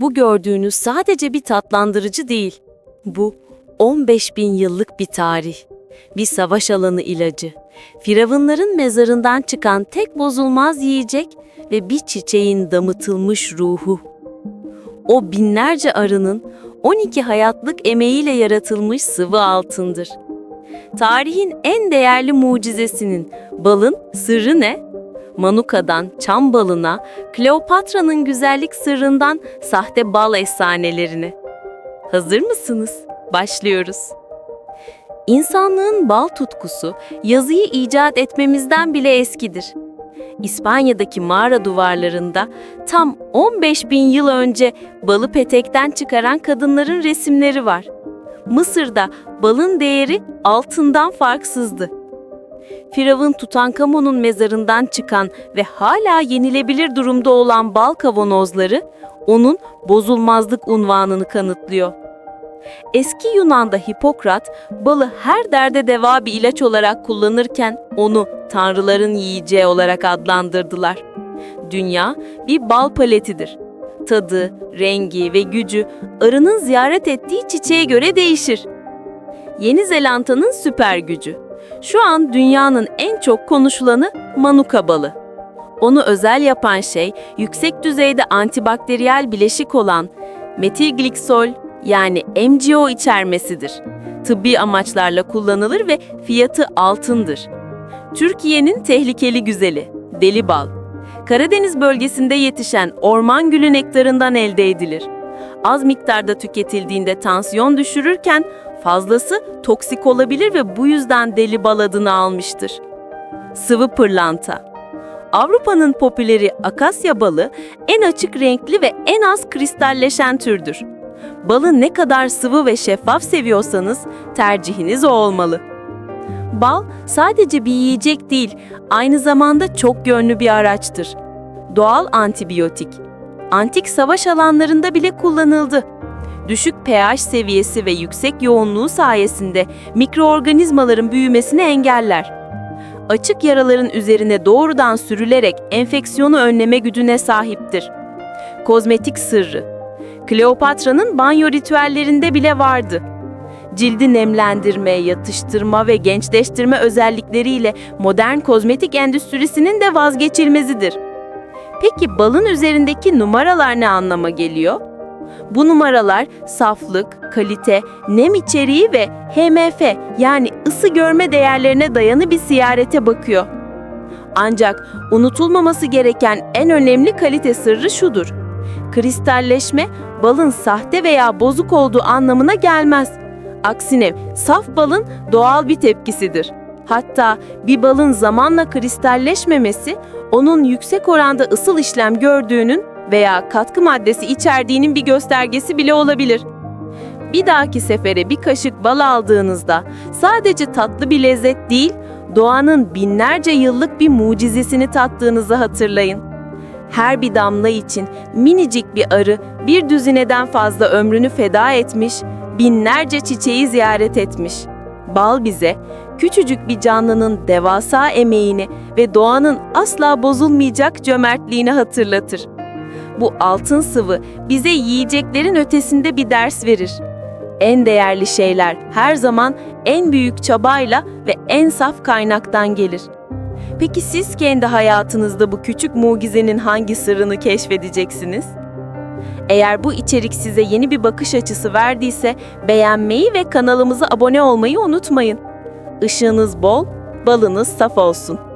Bu gördüğünüz sadece bir tatlandırıcı değil. Bu 15 bin yıllık bir tarih. Bir savaş alanı ilacı. Firavunların mezarından çıkan tek bozulmaz yiyecek ve bir çiçeğin damıtılmış ruhu. O binlerce arının 12 hayatlık emeğiyle yaratılmış sıvı altındır. Tarihin en değerli mucizesinin balın sırrı ne? Manuka'dan çam balına, Kleopatra'nın güzellik sırrından sahte bal efsanelerine. Hazır mısınız? Başlıyoruz. İnsanlığın bal tutkusu yazıyı icat etmemizden bile eskidir. İspanya'daki mağara duvarlarında tam 15 bin yıl önce balı petekten çıkaran kadınların resimleri var. Mısır'da balın değeri altından farksızdı. Firavun Tutankamon'un mezarından çıkan ve hala yenilebilir durumda olan bal kavanozları onun bozulmazlık unvanını kanıtlıyor. Eski Yunan'da Hipokrat balı her derde deva bir ilaç olarak kullanırken onu tanrıların yiyeceği olarak adlandırdılar. Dünya bir bal paletidir. Tadı, rengi ve gücü arının ziyaret ettiği çiçeğe göre değişir. Yeni Zelanda'nın süper gücü. Şu an dünyanın en çok konuşulanı manuka balı. Onu özel yapan şey yüksek düzeyde antibakteriyel bileşik olan metilgliksol yani MGO içermesidir. Tıbbi amaçlarla kullanılır ve fiyatı altındır. Türkiye'nin tehlikeli güzeli, deli bal. Karadeniz bölgesinde yetişen orman gülü nektarından elde edilir. Az miktarda tüketildiğinde tansiyon düşürürken fazlası toksik olabilir ve bu yüzden deli bal adını almıştır. Sıvı pırlanta. Avrupa'nın popüleri akasya balı en açık renkli ve en az kristalleşen türdür. Balı ne kadar sıvı ve şeffaf seviyorsanız tercihiniz o olmalı. Bal sadece bir yiyecek değil, aynı zamanda çok yönlü bir araçtır. Doğal antibiyotik. Antik savaş alanlarında bile kullanıldı. Düşük pH seviyesi ve yüksek yoğunluğu sayesinde mikroorganizmaların büyümesini engeller. Açık yaraların üzerine doğrudan sürülerek enfeksiyonu önleme gücüne sahiptir. Kozmetik sırrı. Kleopatra'nın banyo ritüellerinde bile vardı. Cildi nemlendirme, yatıştırma ve gençleştirme özellikleriyle modern kozmetik endüstrisinin de vazgeçilmezidir. Peki balın üzerindeki numaralar ne anlama geliyor? Bu numaralar saflık, kalite, nem içeriği ve HMF yani ısı görme değerlerine dayanı bir ziyarete bakıyor. Ancak unutulmaması gereken en önemli kalite sırrı şudur. Kristalleşme balın sahte veya bozuk olduğu anlamına gelmez. Aksine saf balın doğal bir tepkisidir. Hatta bir balın zamanla kristalleşmemesi onun yüksek oranda ısıl işlem gördüğünün veya katkı maddesi içerdiğinin bir göstergesi bile olabilir. Bir dahaki sefere bir kaşık bal aldığınızda sadece tatlı bir lezzet değil, doğanın binlerce yıllık bir mucizesini tattığınızı hatırlayın. Her bir damla için minicik bir arı bir düzineden fazla ömrünü feda etmiş, binlerce çiçeği ziyaret etmiş. Bal bize küçücük bir canlının devasa emeğini ve doğanın asla bozulmayacak cömertliğini hatırlatır. Bu altın sıvı bize yiyeceklerin ötesinde bir ders verir. En değerli şeyler her zaman en büyük çabayla ve en saf kaynaktan gelir. Peki siz kendi hayatınızda bu küçük mucizenin hangi sırrını keşfedeceksiniz? Eğer bu içerik size yeni bir bakış açısı verdiyse beğenmeyi ve kanalımıza abone olmayı unutmayın. Işığınız bol, balınız saf olsun.